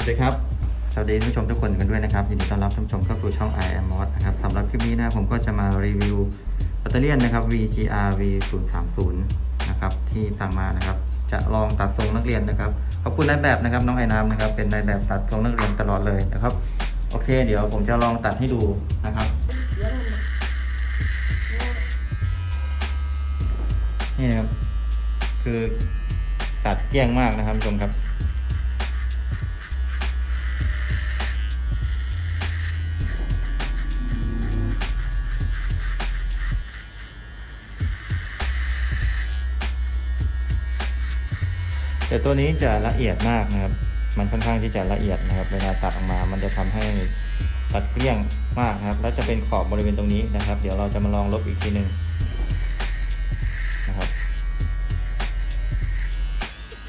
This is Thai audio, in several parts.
วัสดีครับสวัสดีท่านผู้ชมทุกคนกันด้วยนะครับยินดีต้อนรับท่านผู้ชมเข้าสู่ช่อง i am mod นะครับสำหรับคลิปนี้นะผมก็จะมารีวิวแบตเตอรี่นะครับ VGR V030 นะครับที่สั่งมานะครับ จะลองตัดทรงนักเรียนนะครับขอบคุณนายแบบนะครับน้องไอ้น้ำนะครับเป็นนายแบบตัดทรงนักเรียนตลอดเลยนะครับ โอเค เดี๋ยวผมจะลองตัดให้ดูนะครับนี่ครับคือตัดเกลี้ยงมากนะครับผู้ชมครับ แต่ตัวนี้จะละเอียดมากนะครับ มันค่อนข้างที่จะละเอียดนะครับ เวลาตัดออกมา มันจะทำให้ตัดเกลี้ยงมากครับ แล้วจะเป็นขอบบริเวณตรงนี้นะครับ เดี๋ยวเราจะมาลองลบอีกทีหนึ่งนะครับ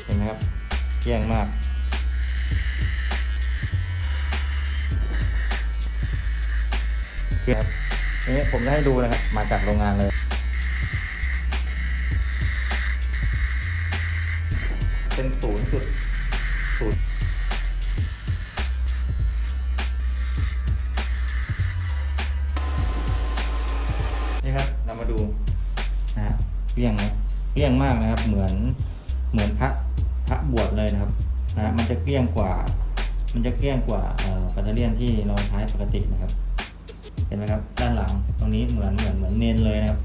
เห็นไหมครับ เกลี้ยงมากเกลี้ยงครับนี่ผมจะให้ดูนะครับ มาจากโรงงานเลย เป็นศูนย์จุดศูนย์นี่ครับเรามาดูนะฮะเกลี้ยงนะเกลี้ยงมากนะครับ เหมือนเหมือนพระพระบวชเลยนะครับนะฮะมันจะเกลี้ยงกว่า มันจะเกลี้ยงกว่าเอ่อแบตเตอรี่ยนที่เราใช้ปกตินะครับ เห็นไหมครับ ด้านหลังตรงนี้เหมือนเหมือนเหมือนเนนเลยนะครับ